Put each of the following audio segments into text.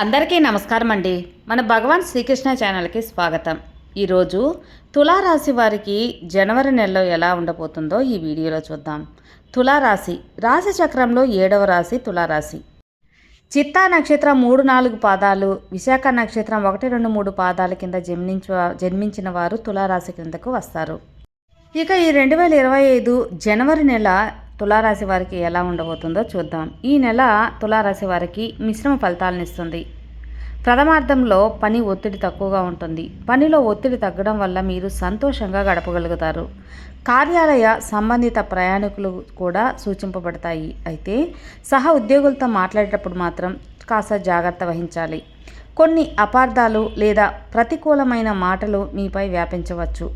అందరికీ నమస్కారం అండి. మన భగవాన్ శ్రీకృష్ణ ఛానల్కి స్వాగతం. ఈరోజు తులారాశి వారికి జనవరి నెలలో ఎలా ఉండబోతుందో ఈ వీడియోలో చూద్దాం. తులారాశి రాశి చక్రంలో ఏడవ రాశి తులారాశి. చిత్తా నక్షత్రం మూడు నాలుగు పాదాలు విశాఖ నక్షత్రం ఒకటి రెండు మూడు పాదాల కింద జన్మించ జన్మించిన వారు తులారాశి కిందకు వస్తారు. ఇక ఈ రెండు వేల ఇరవై ఐదు జనవరి నెల తులారాశి వారికి ఎలా ఉండబోతుందో చూద్దాం. ఈ నెల తులారాశి వారికి మిశ్రమ ఫలితాలను ఇస్తుంది. ప్రథమార్థంలో పని ఒత్తిడి తక్కువగా ఉంటుంది. పనిలో ఒత్తిడి తగ్గడం వల్ల మీరు సంతోషంగా గడపగలుగుతారు. కార్యాలయ సంబంధిత ప్రయాణికులు కూడా సూచింపబడతాయి. అయితే సహ ఉద్యోగులతో మాట్లాడేటప్పుడు మాత్రం కాస్త జాగ్రత్త వహించాలి. కొన్ని అపార్థాలు లేదా ప్రతికూలమైన మాటలు మీపై వ్యాపించవచ్చు.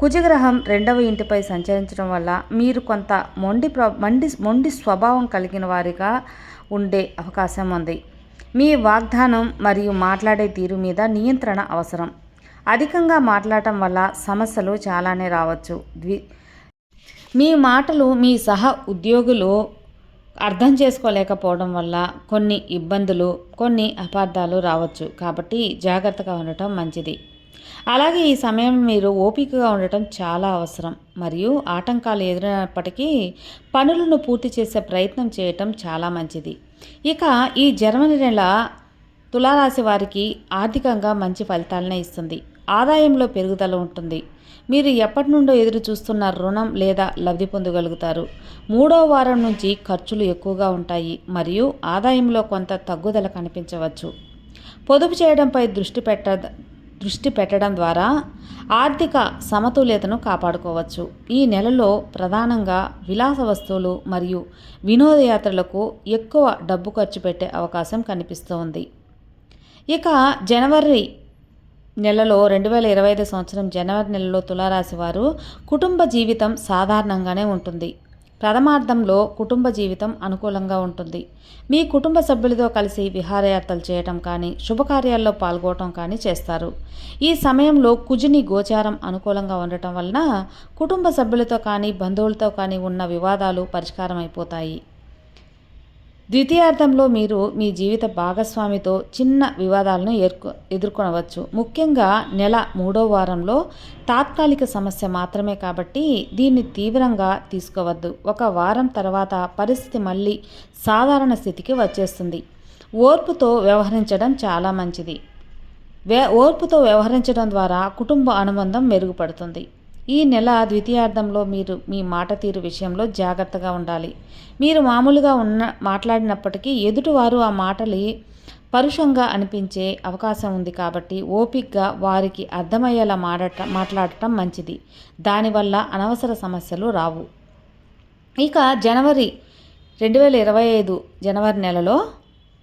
కుజగ్రహం రెండవ ఇంటిపై సంచరించడం వల్ల మీరు కొంత మొండి ప్ర మండి మొండి స్వభావం కలిగిన వారిగా ఉండే అవకాశం ఉంది. మీ వాగ్దానం మరియు మాట్లాడే తీరు మీద నియంత్రణ అవసరం. అధికంగా మాట్లాడటం వల్ల సమస్యలు చాలానే రావచ్చు. ద్వి మీ మాటలు మీ సహ ఉద్యోగులు అర్థం చేసుకోలేకపోవడం వల్ల కొన్ని ఇబ్బందులు కొన్ని అపార్థాలు రావచ్చు. కాబట్టి జాగ్రత్తగా ఉండటం మంచిది. అలాగే ఈ సమయం మీరు ఓపికగా ఉండటం చాలా అవసరం. మరియు ఆటంకాలు ఎదురైనప్పటికీ పనులను పూర్తి చేసే ప్రయత్నం చేయటం చాలా మంచిది. ఇక ఈ జర్మనీ నెల తులారాశి వారికి ఆర్థికంగా మంచి ఫలితాలనే ఇస్తుంది. ఆదాయంలో పెరుగుదల ఉంటుంది. మీరు ఎప్పటి నుండో ఎదురు చూస్తున్న రుణం లేదా లబ్ధి పొందగలుగుతారు. మూడో వారం నుంచి ఖర్చులు ఎక్కువగా ఉంటాయి. మరియు ఆదాయంలో కొంత తగ్గుదల కనిపించవచ్చు. పొదుపు చేయడంపై దృష్టి పెట్ట దృష్టి పెట్టడం ద్వారా ఆర్థిక సమతుల్యతను కాపాడుకోవచ్చు. ఈ నెలలో ప్రధానంగా విలాస వస్తువులు మరియు వినోదయాత్రలకు ఎక్కువ డబ్బు ఖర్చు పెట్టే అవకాశం కనిపిస్తోంది. ఇక జనవరి నెలలో రెండు వేల ఇరవై ఐదు సంవత్సరం జనవరి నెలలో తులారాశి వారు కుటుంబ జీవితం సాధారణంగానే ఉంటుంది. ప్రథమార్థంలో కుటుంబ జీవితం అనుకూలంగా ఉంటుంది. మీ కుటుంబ సభ్యులతో కలిసి విహారయాత్రలు చేయటం కానీ శుభకార్యాల్లో పాల్గొనడం కానీ చేస్తారు. ఈ సమయంలో కుజుని గోచారం అనుకూలంగా ఉండటం వలన కుటుంబ సభ్యులతో కానీ బంధువులతో కానీ ఉన్న వివాదాలు పరిష్కారం అయిపోతాయి ద్వితీయార్థంలో మీరు మీ జీవిత భాగస్వామితో చిన్న వివాదాలను ఎదుర్కొ ఎదుర్కొనవచ్చు. ముఖ్యంగా నెల మూడో వారంలో తాత్కాలిక సమస్య మాత్రమే కాబట్టి దీన్ని తీవ్రంగా తీసుకోవద్దు. ఒక వారం తర్వాత పరిస్థితి మళ్ళీ సాధారణ స్థితికి వచ్చేస్తుంది. ఓర్పుతో వ్యవహరించడం చాలా మంచిది. వే ఓర్పుతో వ్యవహరించడం ద్వారా కుటుంబ అనుబంధం మెరుగుపడుతుంది. ఈ నెల ద్వితీయార్థంలో మీరు మీ మాట తీరు విషయంలో జాగ్రత్తగా ఉండాలి. మీరు మామూలుగా ఉన్న మాట్లాడినప్పటికీ ఎదుటివారు ఆ మాటలు పరుషంగా అనిపించే అవకాశం ఉంది కాబట్టి ఓపిక్గా వారికి అర్థమయ్యేలా మాడట మాట్లాడటం మంచిది. దానివల్ల అనవసర సమస్యలు రావు. ఇక జనవరి రెండు వేల ఇరవై ఐదు జనవరి నెలలో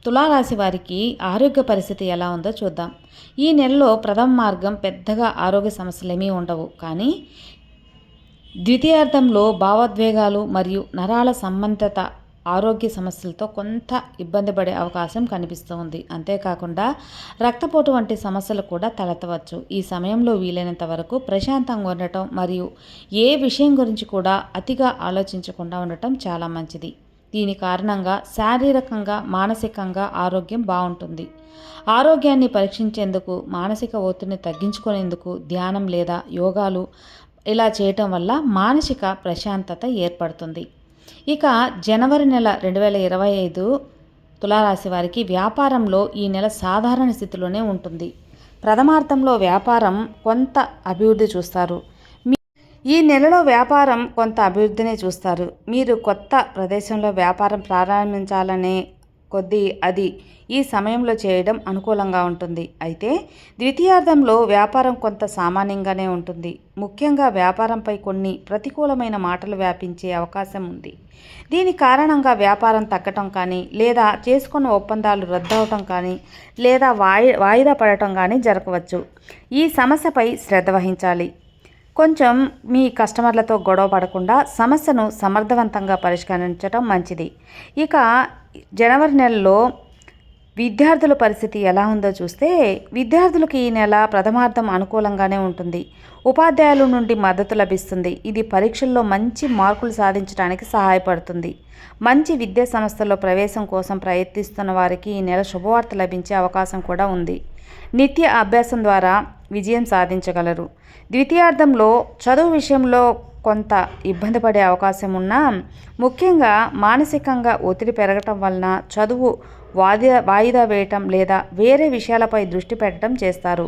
తులారాశి వారికి ఆరోగ్య పరిస్థితి ఎలా ఉందో చూద్దాం. ఈ నెలలో ప్రథమ మార్గం పెద్దగా ఆరోగ్య సమస్యలు ఏమీ ఉండవు. కానీ ద్వితీయార్థంలో భావోద్వేగాలు మరియు నరాల సంబంధిత ఆరోగ్య సమస్యలతో కొంత ఇబ్బంది పడే అవకాశం కనిపిస్తుంది అంతేకాకుండా రక్తపోటు వంటి సమస్యలు కూడా తలెత్తవచ్చు. ఈ సమయంలో వీలైనంత వరకు ప్రశాంతంగా ఉండటం మరియు ఏ విషయం గురించి కూడా అతిగా ఆలోచించకుండా ఉండటం చాలా మంచిది. దీని కారణంగా శారీరకంగా మానసికంగా ఆరోగ్యం బాగుంటుంది. ఆరోగ్యాన్ని పరీక్షించేందుకు మానసిక ఒత్తిడిని తగ్గించుకునేందుకు ధ్యానం లేదా యోగాలు ఇలా చేయటం వల్ల మానసిక ప్రశాంతత ఏర్పడుతుంది. ఇక జనవరి నెల రెండు వేల ఇరవై ఐదు తులారాశి వారికి వ్యాపారంలో ఈ నెల సాధారణ స్థితిలోనే ఉంటుంది. ప్రథమార్థంలో వ్యాపారం కొంత అభివృద్ధి చూస్తారు. ఈ నెలలో వ్యాపారం కొంత అభివృద్ధిని చూస్తారు. మీరు కొత్త ప్రదేశంలో వ్యాపారం ప్రారంభించాలనే కొద్దీ అది ఈ సమయంలో చేయడం అనుకూలంగా ఉంటుంది. అయితే ద్వితీయార్థంలో వ్యాపారం కొంత సామాన్యంగానే ఉంటుంది. ముఖ్యంగా వ్యాపారంపై కొన్ని ప్రతికూలమైన మాటలు వ్యాపించే అవకాశం ఉంది. దీని కారణంగా వ్యాపారం తగ్గటం కానీ లేదా చేసుకున్న ఒప్పందాలు రద్దవటం కానీ లేదా వాయి వాయిదా పడటం కానీ జరగవచ్చు ఈ సమస్యపై శ్రద్ధ వహించాలి. కొంచెం మీ కస్టమర్లతో గొడవ పడకుండా సమస్యను సమర్థవంతంగా పరిష్కరించడం మంచిది. ఇక జనవరి నెలలో విద్యార్థుల పరిస్థితి ఎలా ఉందో చూస్తే విద్యార్థులకు ఈ నెల ప్రథమార్థం అనుకూలంగానే ఉంటుంది. ఉపాధ్యాయుల నుండి మద్దతు లభిస్తుంది. ఇది పరీక్షల్లో మంచి మార్కులు సాధించడానికి సహాయపడుతుంది. మంచి విద్యా సంస్థల్లో ప్రవేశం కోసం ప్రయత్నిస్తున్న వారికి ఈ నెల శుభవార్త లభించే అవకాశం కూడా ఉంది. నిత్య అభ్యాసం ద్వారా విజయం సాధించగలరు. ద్వితీయార్థంలో చదువు విషయంలో కొంత ఇబ్బంది పడే అవకాశం ఉన్నా ముఖ్యంగా మానసికంగా ఒత్తిడి పెరగటం వలన చదువు వాయిదా వాయిదా వేయటం లేదా వేరే విషయాలపై దృష్టి పెట్టడం చేస్తారు.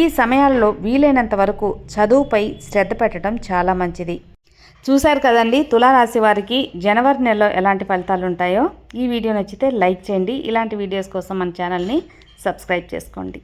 ఈ సమయాల్లో వీలైనంత వరకు చదువుపై శ్రద్ధ పెట్టడం చాలా మంచిది. చూశారు కదండి తులారాశి వారికి జనవరి నెలలో ఎలాంటి ఫలితాలు ఉంటాయో? ఈ వీడియో నచ్చితే లైక్ చేయండి. ఇలాంటి వీడియోస్ కోసం మన ఛానల్ని సబ్స్క్రైబ్ చేసుకోండి.